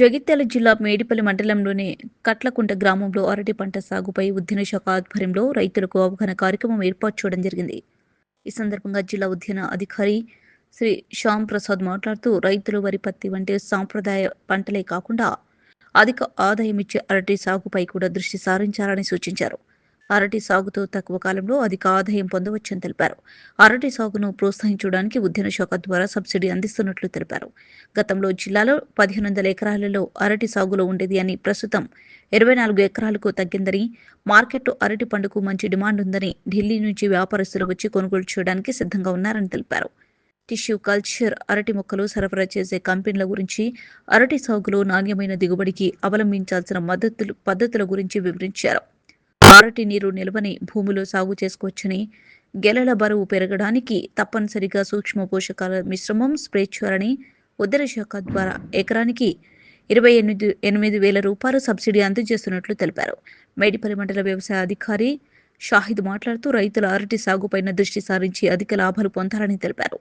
జగిత్యాల జిల్లా మేడిపల్లి మండలంలోని కట్లకుంట గ్రామంలో అరటి పంట సాగుపై ఉద్యాన శాఖ ఆధ్వర్యంలో రైతులకు అవగాహన కార్యక్రమం ఏర్పాటు చేయడం జరిగింది. ఈ సందర్భంగా జిల్లా ఉద్యాన అధికారి శ్రీ శ్యామ్ ప్రసాద్ మాట్లాడుతూ రైతులు వరి పత్తి వంటి సాంప్రదాయ పంటలే కాకుండా అధిక ఆదాయం ఇచ్చే అరటి సాగుపై కూడా దృష్టి సారించాలని సూచించారు. అరటి సాగుతో తక్కువ కాలంలో అధిక ఆదాయం పొందవచ్చని తెలిపారు. అరటి సాగును ప్రోత్సహించడానికి ఉద్యాన శాఖ ద్వారా సబ్సిడీ అందిస్తున్నట్లు తెలిపారు. గతంలో జిల్లాలో పదిహేను వందల ఎకరాలలో అరటి సాగులో ఉండేది అని ప్రస్తుతం ఇరవై నాలుగు ఎకరాలకు తగ్గిందని మార్కెట్లో అరటి పండుకు మంచి డిమాండ్ ఉందని ఢిల్లీ నుంచి వ్యాపారస్తులు వచ్చి కొనుగోలు చేయడానికి సిద్ధంగా ఉన్నారని తెలిపారు. టిష్యూ కల్చర్ అరటి మొక్కలు సరఫరా చేసే కంపెనీల గురించి అరటి సాగులో నాణ్యమైన దిగుబడికి అవలంబించాల్సిన మద్దతులు పద్ధతుల గురించి వివరించారు. అరటి నీరు నిల్వని భూమిలో సాగు చేసుకోవచ్చని గెలల బరువు పెరగడానికి తప్పనిసరిగా సూక్ష్మ పోషకాల మిశ్రమం స్ప్రే చేయాలని ఉదర శాఖ ద్వారా ఎకరానికి ఇరవై ఎనిమిది ఎనిమిది వేల రూపాయలు సబ్సిడీ అందజేస్తున్నట్లు తెలిపారు. మేడిపల్లి మండల వ్యవసాయ అధికారి షాహిద్ మాట్లాడుతూ రైతుల అరటి సాగుపైన దృష్టి సారించి అధిక లాభాలు పొందాలని తెలిపారు.